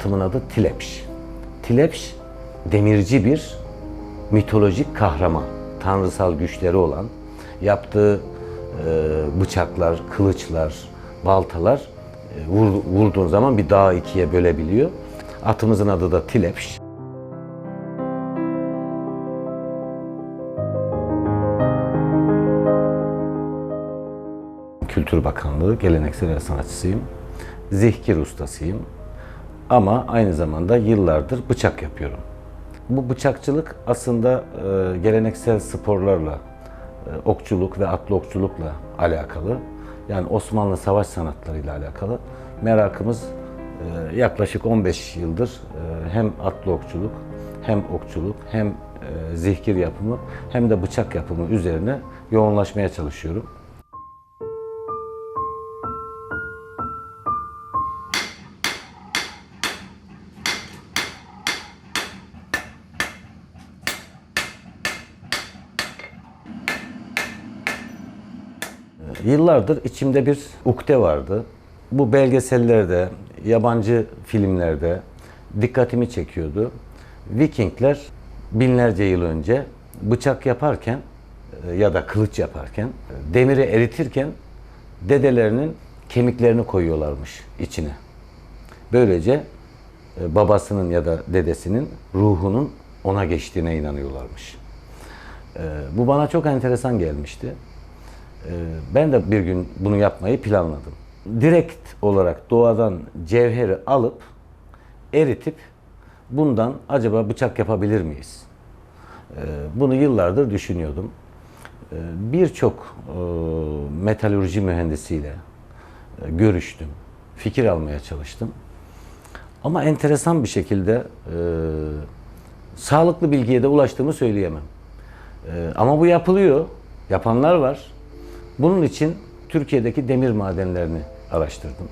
atımın adı Tilepş. Tilepş demirci bir mitolojik kahraman. Tanrısal güçleri olan, yaptığı e, bıçaklar, kılıçlar, baltalar e, vur- vurduğun zaman bir dağı ikiye bölebiliyor. Atımızın adı da Tilepş. Kültür Bakanlığı geleneksel el sanatçısıyım. Zihkir ustasıyım. Ama aynı zamanda yıllardır bıçak yapıyorum. Bu bıçakçılık aslında e, geleneksel sporlarla, e, okçuluk ve atlı okçulukla alakalı. Yani Osmanlı savaş sanatlarıyla alakalı. Merakımız e, yaklaşık 15 yıldır hem atlı okçuluk, hem okçuluk, hem zihkir yapımı, hem de bıçak yapımı üzerine yoğunlaşmaya çalışıyorum. Yıllardır içimde bir ukde vardı. Bu belgesellerde, yabancı filmlerde dikkatimi çekiyordu. Vikingler binlerce yıl önce bıçak yaparken e, ya da kılıç yaparken e, demiri eritirken dedelerinin kemiklerini koyuyorlarmış içine. Böylece e, babasının ya da dedesinin ruhunun ona geçtiğine inanıyorlarmış. Bu bana çok enteresan gelmişti. Ee, Ben de bir gün bunu yapmayı planladım. Direkt olarak doğadan cevheri alıp eritip bundan acaba bıçak yapabilir miyiz? Ee, Bunu yıllardır düşünüyordum. Ee, Birçok e, metalürji mühendisiyle e, görüştüm, fikir almaya çalıştım. Ama enteresan bir şekilde e, sağlıklı bilgiye de ulaştığımı söyleyemem. Ama bu yapılıyor. Yapanlar var. Bunun için Türkiye'deki demir madenlerini araştırdım.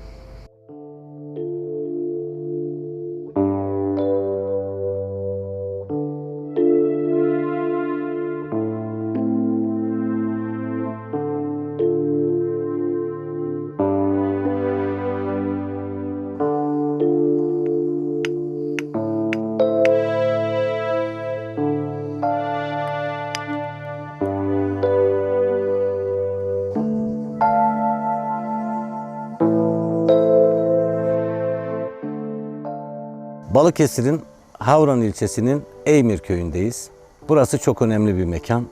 Balıkesir'in Havran ilçesinin Eymir köyündeyiz. Burası çok önemli bir mekan.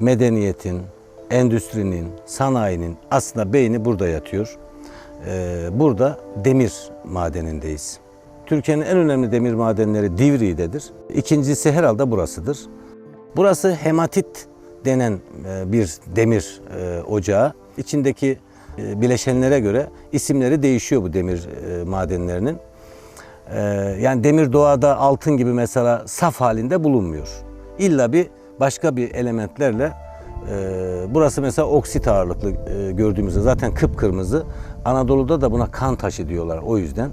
Medeniyetin, endüstrinin, sanayinin aslında beyni burada yatıyor. Ee, burada demir madenindeyiz. Türkiye'nin en önemli demir madenleri Divriği'dedir. İkincisi herhalde burasıdır. Burası hematit denen e, bir demir e, ocağı. İçindeki e, bileşenlere göre isimleri değişiyor bu demir madenlerinin. Ee, yani demir doğada altın gibi mesela saf halinde bulunmuyor. İlla bir başka bir elementlerle e, burası mesela oksit ağırlıklı e, gördüğümüzde zaten kıpkırmızı. Anadolu'da da buna kan taşı diyorlar o yüzden.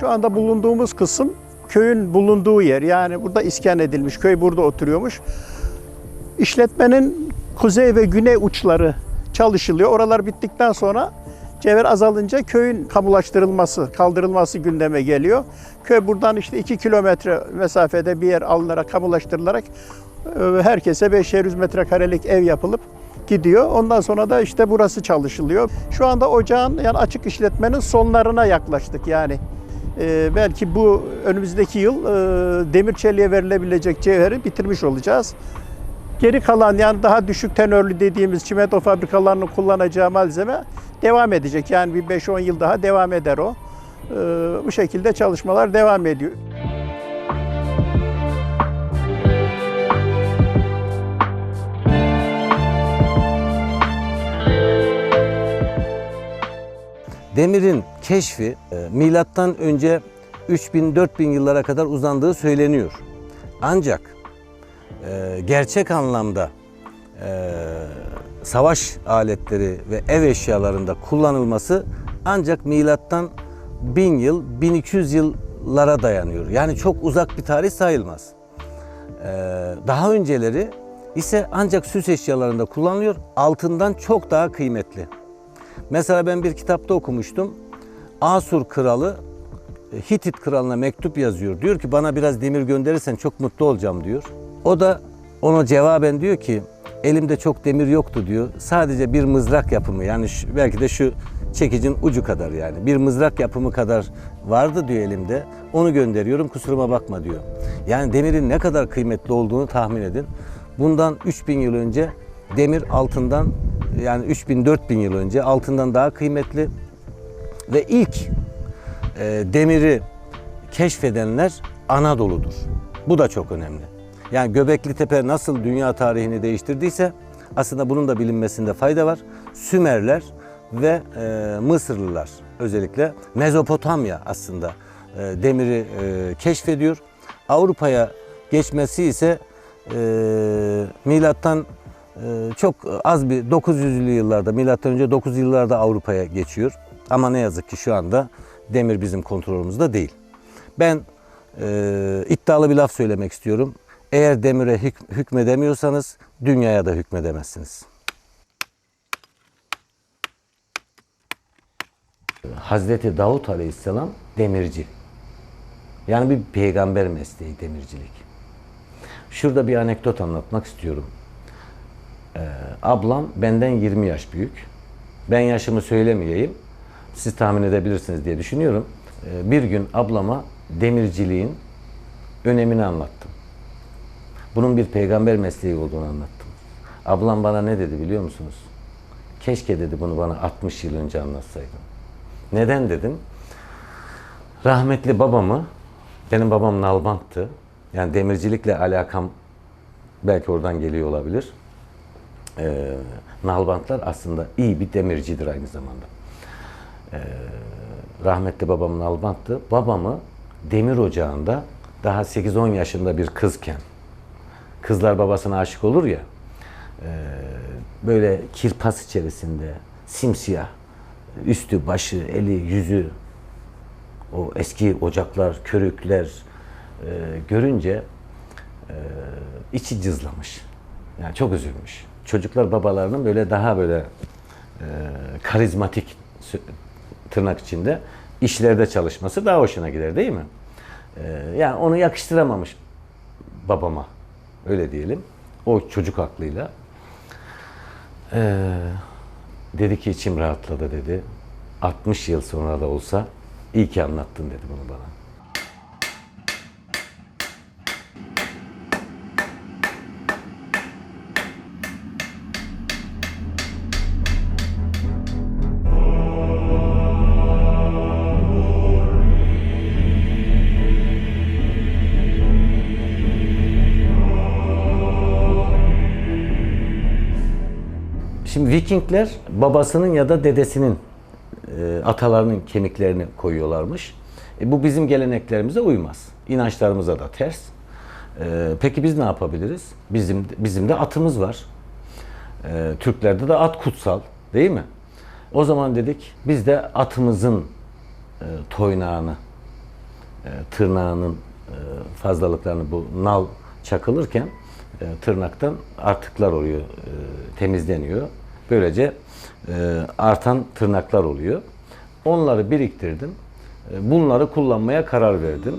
Şu anda bulunduğumuz kısım köyün bulunduğu yer. Yani burada iskan edilmiş. Köy burada oturuyormuş. İşletmenin kuzey ve güney uçları çalışılıyor. Oralar bittikten sonra cevher azalınca köyün kamulaştırılması, kaldırılması gündeme geliyor. Köy buradan işte 2 kilometre mesafede bir yer alınarak, kamulaştırılarak e, herkese 500 metrekarelik ev yapılıp gidiyor. Ondan sonra da işte burası çalışılıyor. Şu anda ocağın yani açık işletmenin sonlarına yaklaştık yani. Ee, belki bu önümüzdeki yıl e, demir çeliğe verilebilecek cevheri bitirmiş olacağız. Geri kalan yani daha düşük tenörlü dediğimiz çimento fabrikalarının kullanacağı malzeme devam edecek. Yani bir 5-10 yıl daha devam eder o. Ee, bu şekilde çalışmalar devam ediyor. Demirin keşfi e, milattan önce 3000-4000 yıllara kadar uzandığı söyleniyor. Ancak e, gerçek anlamda e, savaş aletleri ve ev eşyalarında kullanılması ancak milattan 1000 yıl, 1200 yıl lara dayanıyor. Yani çok uzak bir tarih sayılmaz. Ee, daha önceleri ise ancak süs eşyalarında kullanılıyor. Altından çok daha kıymetli. Mesela ben bir kitapta okumuştum. Asur kralı e, Hitit kralına mektup yazıyor. Diyor ki bana biraz demir gönderirsen çok mutlu olacağım diyor. O da ona cevaben diyor ki elimde çok demir yoktu diyor. Sadece bir mızrak yapımı yani şu- belki de şu çekicin ucu kadar yani. Bir mızrak yapımı kadar vardı diyor elimde. Onu gönderiyorum kusuruma bakma diyor. Yani demirin ne kadar kıymetli olduğunu tahmin edin. Bundan 3000 yıl önce demir altından yani 3000-4000 yıl önce altından daha kıymetli ve ilk e, demiri keşfedenler Anadolu'dur. Bu da çok önemli. Yani Göbekli Tepe nasıl dünya tarihini değiştirdiyse aslında bunun da bilinmesinde fayda var. Sümerler ve e, Mısırlılar özellikle Mezopotamya aslında e, demiri e, keşfediyor. Avrupa'ya geçmesi ise e, milattan e, çok az bir 900'lü yıllarda milattan önce 9 yıllarda Avrupa'ya geçiyor. Ama ne yazık ki şu anda demir bizim kontrolümüzde değil. Ben e, iddialı bir laf söylemek istiyorum. Eğer demire hük- hükmedemiyorsanız dünyaya da hükmedemezsiniz. Hazreti Davut Aleyhisselam demirci. Yani bir peygamber mesleği demircilik. Şurada bir anekdot anlatmak istiyorum. Ee, ablam benden 20 yaş büyük. Ben yaşımı söylemeyeyim. Siz tahmin edebilirsiniz diye düşünüyorum. Ee, bir gün ablama demirciliğin önemini anlattım. Bunun bir peygamber mesleği olduğunu anlattım. Ablam bana ne dedi biliyor musunuz? Keşke dedi bunu bana 60 yıl önce anlatsaydın. Neden dedim? Rahmetli babamı, benim babam nalbanttı. Yani demircilikle alakam belki oradan geliyor olabilir. Ee, nalbantlar aslında iyi bir demircidir aynı zamanda. Ee, rahmetli babam nalbanttı. Babamı demir ocağında daha 8-10 yaşında bir kızken, kızlar babasına aşık olur ya, e, böyle kirpas içerisinde simsiyah, üstü, başı, eli, yüzü, o eski ocaklar, körükler e, görünce e, içi cızlamış. Yani çok üzülmüş. Çocuklar babalarının böyle daha böyle e, karizmatik tırnak içinde işlerde çalışması daha hoşuna gider değil mi? E, yani onu yakıştıramamış babama. Öyle diyelim. O çocuk aklıyla. E, dedi ki içim rahatladı dedi. 60 yıl sonra da olsa iyi ki anlattın dedi bunu bana. Vikingler babasının ya da dedesinin e, atalarının kemiklerini koyuyorlarmış. E, bu bizim geleneklerimize uymaz. İnançlarımıza da ters. E, peki biz ne yapabiliriz? Bizim bizim de atımız var. E, Türklerde de at kutsal, değil mi? O zaman dedik biz de atımızın e, toynağını, e, tırnağının e, fazlalıklarını bu nal çakılırken e, tırnaktan artıklar oluyor, e, temizleniyor. Böylece e, artan tırnaklar oluyor. Onları biriktirdim. E, bunları kullanmaya karar verdim.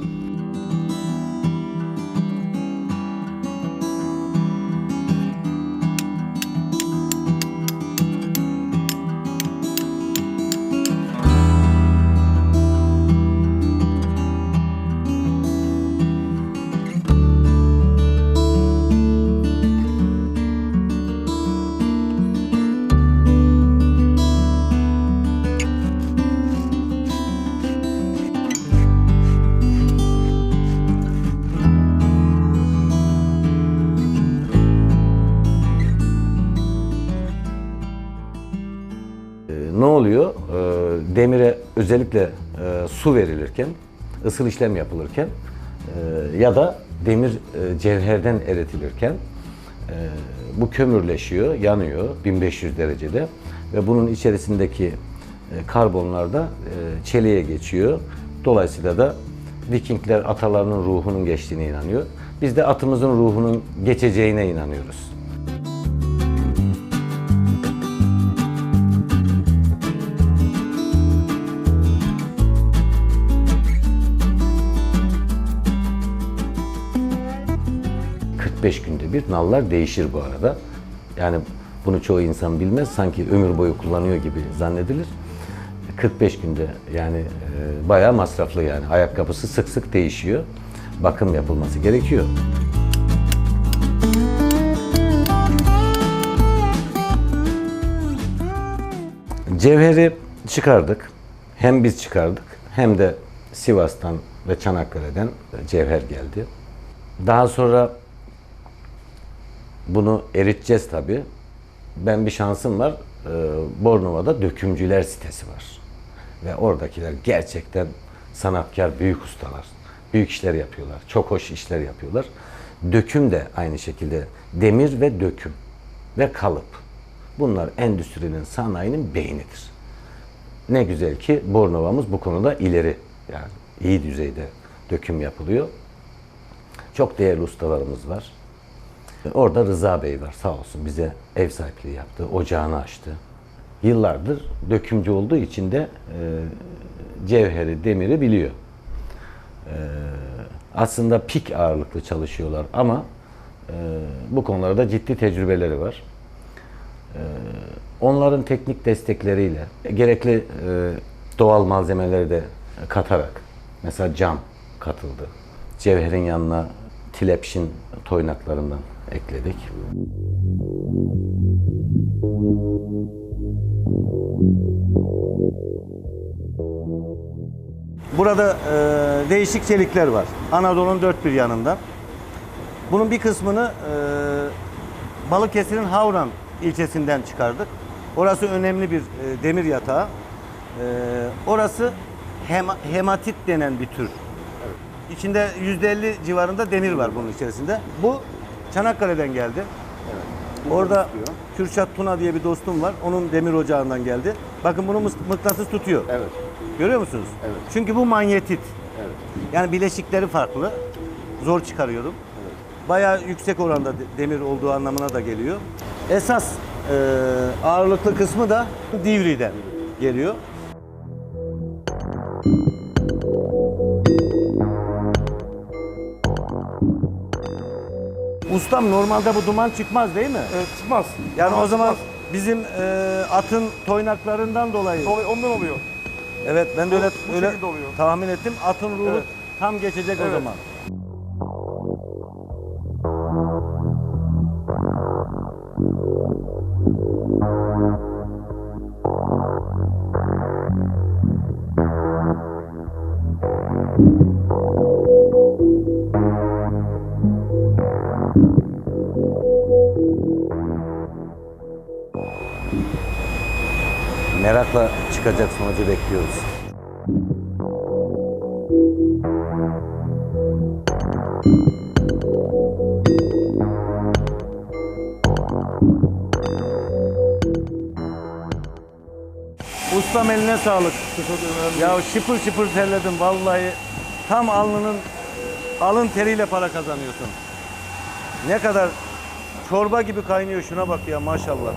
Ne oluyor? E, demire özellikle e, su verilirken, ısıl işlem yapılırken e, ya da demir e, cevherden eritilirken e, bu kömürleşiyor, yanıyor 1500 derecede ve bunun içerisindeki karbonlar da e, çeliğe geçiyor. Dolayısıyla da Vikingler atalarının ruhunun geçtiğine inanıyor. Biz de atımızın ruhunun geçeceğine inanıyoruz. ...45 günde bir nallar değişir bu arada. Yani bunu çoğu insan bilmez. Sanki ömür boyu kullanıyor gibi zannedilir. 45 günde yani e, bayağı masraflı yani. Ayakkabısı sık sık değişiyor. Bakım yapılması gerekiyor. Cevheri çıkardık. Hem biz çıkardık hem de Sivas'tan ve Çanakkale'den cevher geldi. Daha sonra bunu eriteceğiz tabii. Ben bir şansım var. Ee, Bornova'da dökümcüler sitesi var. Ve oradakiler gerçekten sanatkar, büyük ustalar. Büyük işler yapıyorlar. Çok hoş işler yapıyorlar. Döküm de aynı şekilde demir ve döküm ve kalıp. Bunlar endüstrinin, sanayinin beynidir. Ne güzel ki Bornova'mız bu konuda ileri. Yani iyi düzeyde döküm yapılıyor. Çok değerli ustalarımız var. Orada Rıza Bey var sağ olsun bize ev sahipliği yaptı, ocağını açtı. Yıllardır dökümcü olduğu için de e, cevheri, demiri biliyor. E, aslında pik ağırlıklı çalışıyorlar ama e, bu konularda ciddi tecrübeleri var. E, onların teknik destekleriyle gerekli e, doğal malzemeleri de katarak mesela cam katıldı. Cevherin yanına tilepşin toynaklarından ekledik. Burada e, değişik çelikler var. Anadolu'nun dört bir yanından. Bunun bir kısmını e, Balıkesir'in Havran ilçesinden çıkardık. Orası önemli bir e, demir yatağı. E, orası hema- hematit denen bir tür. İçinde %50 civarında demir var bunun içerisinde. Bu Çanakkale'den geldi. Orada Kürşat Tuna diye bir dostum var. Onun demir ocağından geldi. Bakın bunu mıknatıs tutuyor. Evet. Görüyor musunuz? Evet. Çünkü bu manyetit. Evet. Yani bileşikleri farklı. Zor çıkarıyorum. Bayağı yüksek oranda de- demir olduğu anlamına da geliyor. Esas e, ağırlıklı kısmı da Divri'den geliyor. Ustam normalde bu duman çıkmaz değil mi? Evet, çıkmaz. Yani Duman o zaman çıkmaz. bizim e, atın toynaklarından dolayı Dolayı ondan oluyor. Evet ben de öyle, Bu öyle şekilde oluyor. tahmin ettim. Atın ruhu Evet. tam geçecek o Evet. zaman. Çıkacak sonucu bekliyoruz. Ustam eline sağlık. Ya şıpır şıpır terledim vallahi. Tam alnının alın teriyle para kazanıyorsun. Ne kadar çorba gibi kaynıyor şuna bak ya maşallah.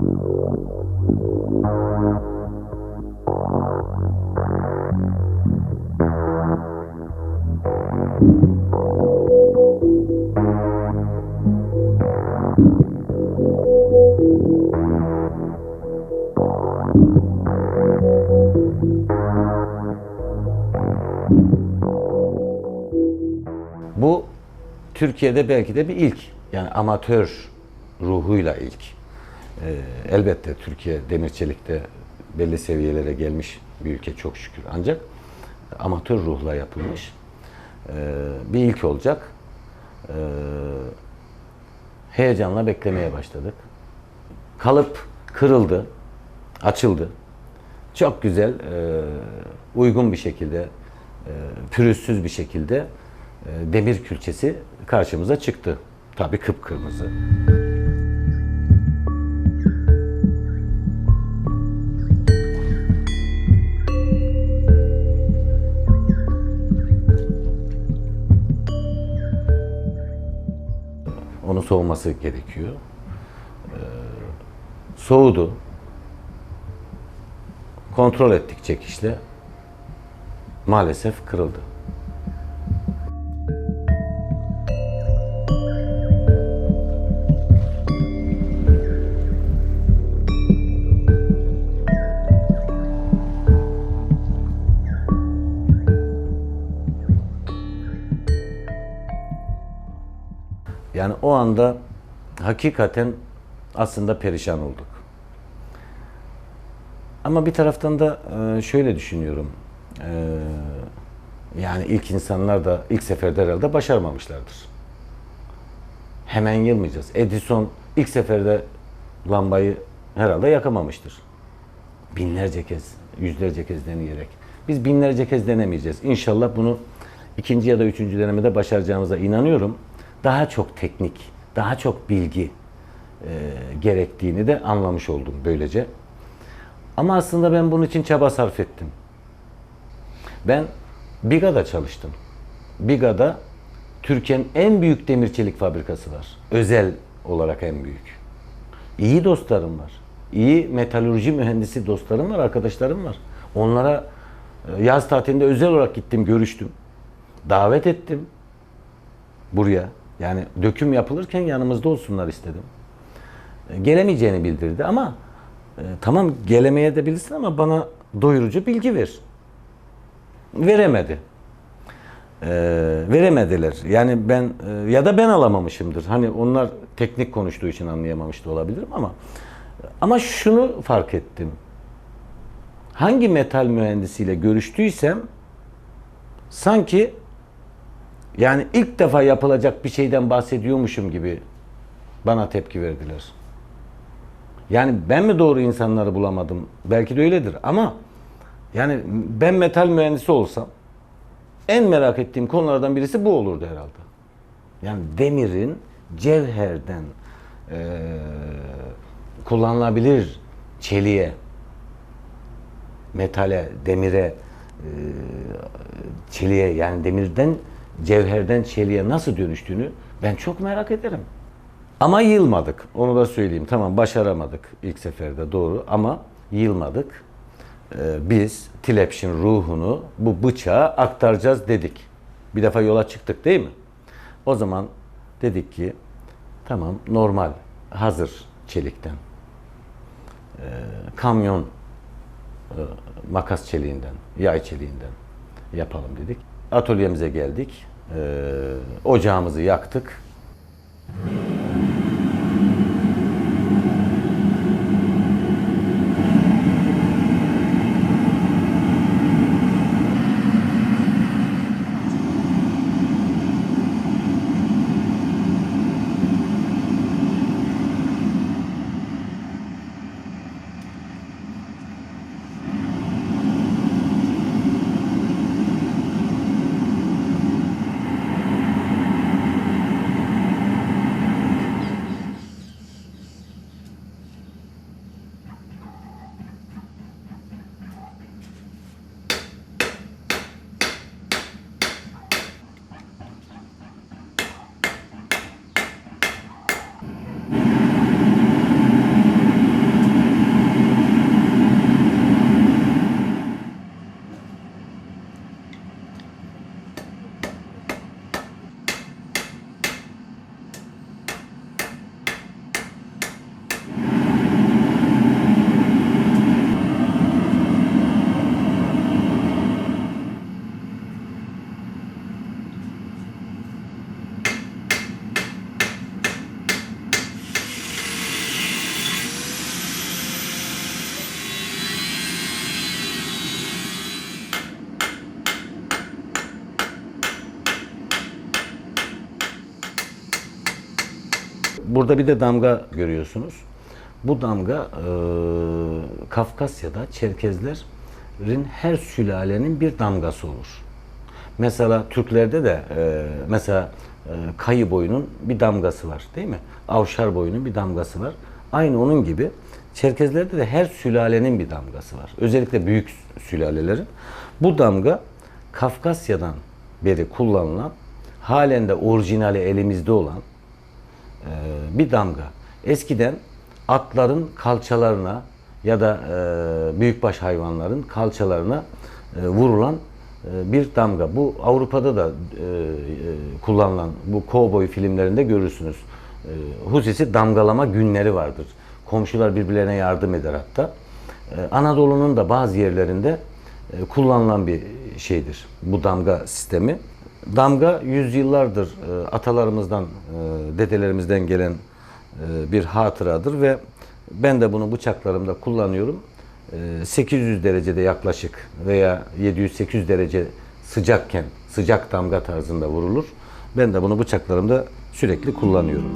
Bu Türkiye'de belki de bir ilk. Yani amatör ruhuyla ilk. Ee, elbette Türkiye demir çelikte belli seviyelere gelmiş bir ülke çok şükür. Ancak amatör ruhla yapılmış ee, bir ilk olacak. Ee, heyecanla beklemeye başladık. Kalıp kırıldı, açıldı. Çok güzel, e, uygun bir şekilde, e, pürüzsüz bir şekilde e, demir külçesi karşımıza çıktı. Tabii kıpkırmızı. Onu soğuması gerekiyor. Ee, soğudu. Kontrol ettik çekişle. Maalesef kırıldı. Yani o anda hakikaten aslında perişan olduk. Ama bir taraftan da e, şöyle düşünüyorum. E, Yani ilk insanlar da ilk seferde herhalde başarmamışlardır. Hemen yılmayacağız. Edison ilk seferde lambayı herhalde yakamamıştır. Binlerce kez, yüzlerce kez deneyerek. Biz binlerce kez denemeyeceğiz. İnşallah bunu ikinci ya da üçüncü denemede başaracağımıza inanıyorum. Daha çok teknik, daha çok bilgi e, gerektiğini de anlamış oldum böylece. Ama aslında ben bunun için çaba sarf ettim. Ben Biga'da çalıştım. Biga'da Türkiye'nin en büyük demir çelik fabrikası var. Özel olarak en büyük. İyi dostlarım var. İyi metalurji mühendisi dostlarım var, arkadaşlarım var. Onlara e, yaz tatilinde özel olarak gittim, görüştüm. Davet ettim buraya. Yani döküm yapılırken yanımızda olsunlar istedim. E, Gelemeyeceğini bildirdi ama e, tamam gelemeye de bilirsin ama bana doyurucu bilgi ver. Veremedi. E, veremediler. Yani ben e, ya da ben alamamışımdır. Hani onlar teknik konuştuğu için anlayamamış da olabilirim ama ama şunu fark ettim. Hangi metal mühendisiyle görüştüysem sanki yani ilk defa yapılacak bir şeyden bahsediyormuşum gibi bana tepki verdiler. Yani ben mi doğru insanları bulamadım? Belki de öyledir ama yani ben metal mühendisi olsam en merak ettiğim konulardan birisi bu olurdu herhalde. Yani demirin cevherden eee, kullanılabilir çeliğe, metale, demire, eee, çeliğe yani demirden cevherden çeliğe nasıl dönüştüğünü ben çok merak ederim. Ama yılmadık. Onu da söyleyeyim. Tamam başaramadık ilk seferde doğru ama yılmadık. Ee, biz Tilepşin ruhunu bu bıçağa aktaracağız dedik. Bir defa yola çıktık değil mi? O zaman dedik ki tamam normal hazır çelikten ee, kamyon e, makas çeliğinden, yay çeliğinden yapalım dedik. Atölyemize geldik. Ee, ocağımızı yaktık. Burada bir de damga görüyorsunuz. Bu damga e, Kafkasya'da Çerkezlerin her sülalenin bir damgası olur. Mesela Türklerde de e, mesela e, kayı boyunun bir damgası var değil mi? Avşar boyunun bir damgası var. Aynı onun gibi Çerkezlerde de her sülalenin bir damgası var. Özellikle büyük sülalelerin. Bu damga Kafkasya'dan beri kullanılan halen de orijinali elimizde olan bir damga. Eskiden atların kalçalarına ya da e, büyükbaş hayvanların kalçalarına e, vurulan e, bir damga. Bu Avrupa'da da kullanılan bu kovboy filmlerinde görürsünüz. Husisi damgalama günleri vardır. Komşular birbirlerine yardım eder hatta. Anadolu'nun da bazı yerlerinde kullanılan bir şeydir bu damga sistemi. Damga yüzyıllardır e, atalarımızdan, e, dedelerimizden gelen e, bir hatıradır ve ben de bunu bıçaklarımda kullanıyorum. E, 800 derecede yaklaşık veya 700-800 derece sıcakken sıcak damga tarzında vurulur. Ben de bunu bıçaklarımda sürekli kullanıyorum.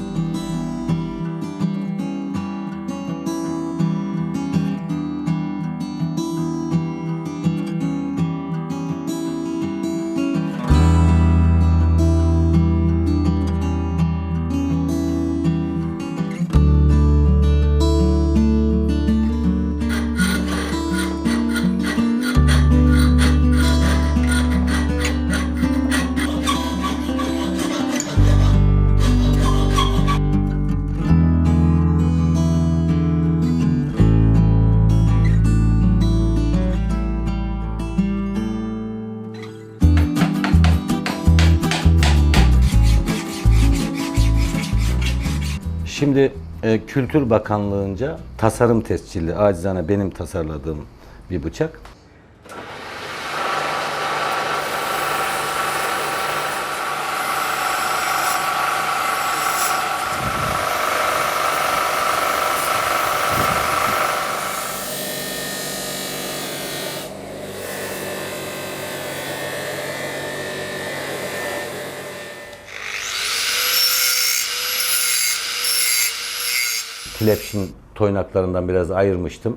E, Kültür Bakanlığı'nca tasarım tescilli, acizane benim tasarladığım bir bıçak. Tilepşin toynaklarından biraz ayırmıştım.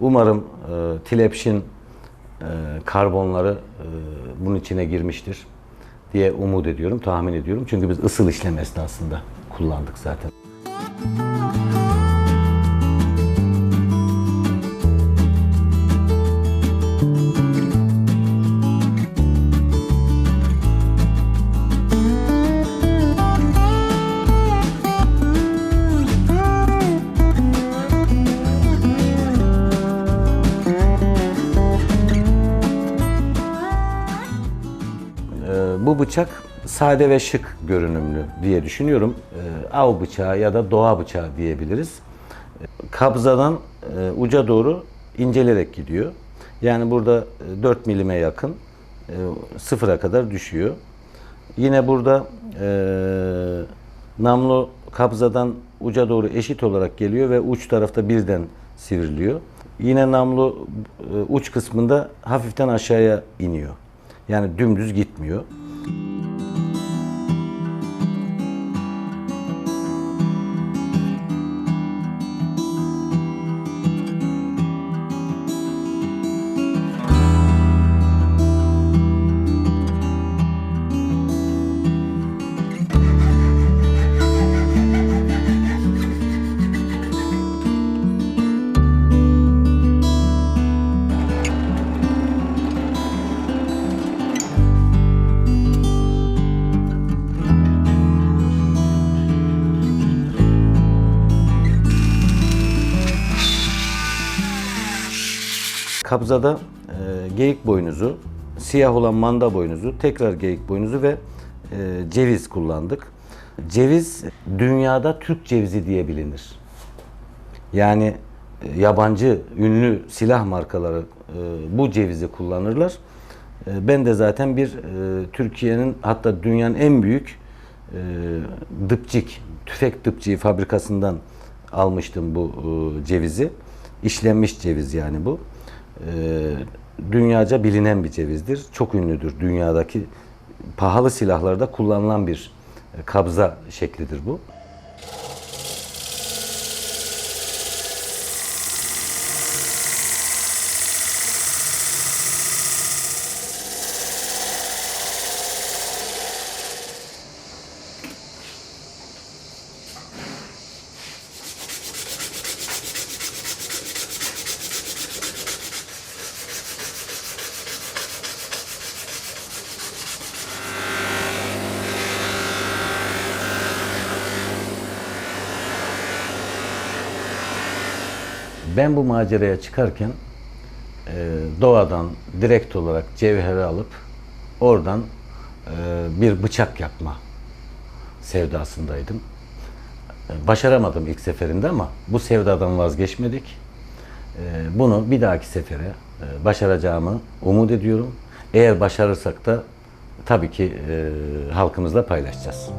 Umarım e, Tilepşin e, karbonları e, bunun içine girmiştir diye umut ediyorum, tahmin ediyorum. Çünkü biz ısıl işlem esnasında kullandık zaten. Bıçak sade ve şık görünümlü diye düşünüyorum. Ee, av bıçağı ya da doğa bıçağı diyebiliriz. Kabzadan e, uca doğru incelerek gidiyor. Yani burada e, 4 milime yakın e, sıfıra kadar düşüyor. Yine burada e, namlu kabzadan uca doğru eşit olarak geliyor ve uç tarafta birden sivriliyor. Yine namlu e, uç kısmında hafiften aşağıya iniyor. Yani dümdüz gitmiyor. Thank you. Kabzada e, geyik boynuzu, siyah olan manda boynuzu, tekrar geyik boynuzu ve e, ceviz kullandık. Ceviz dünyada Türk cevizi diye bilinir. Yani e, yabancı ünlü silah markaları e, bu cevizi kullanırlar. E, ben de zaten bir e, Türkiye'nin hatta dünyanın en büyük e, dıpcik, tüfek dıpciği fabrikasından almıştım bu e, cevizi. İşlenmiş ceviz yani bu. E, dünyaca bilinen bir cevizdir. Çok ünlüdür. Dünyadaki pahalı silahlarda kullanılan bir e, kabza şeklidir bu. Ben bu maceraya çıkarken e, doğadan direkt olarak cevheri alıp oradan e, bir bıçak yapma sevdasındaydım. E, Başaramadım ilk seferinde ama bu sevdadan vazgeçmedik. E, Bunu bir dahaki sefere e, başaracağımı umut ediyorum. Eğer başarırsak da tabii ki e, halkımızla paylaşacağız.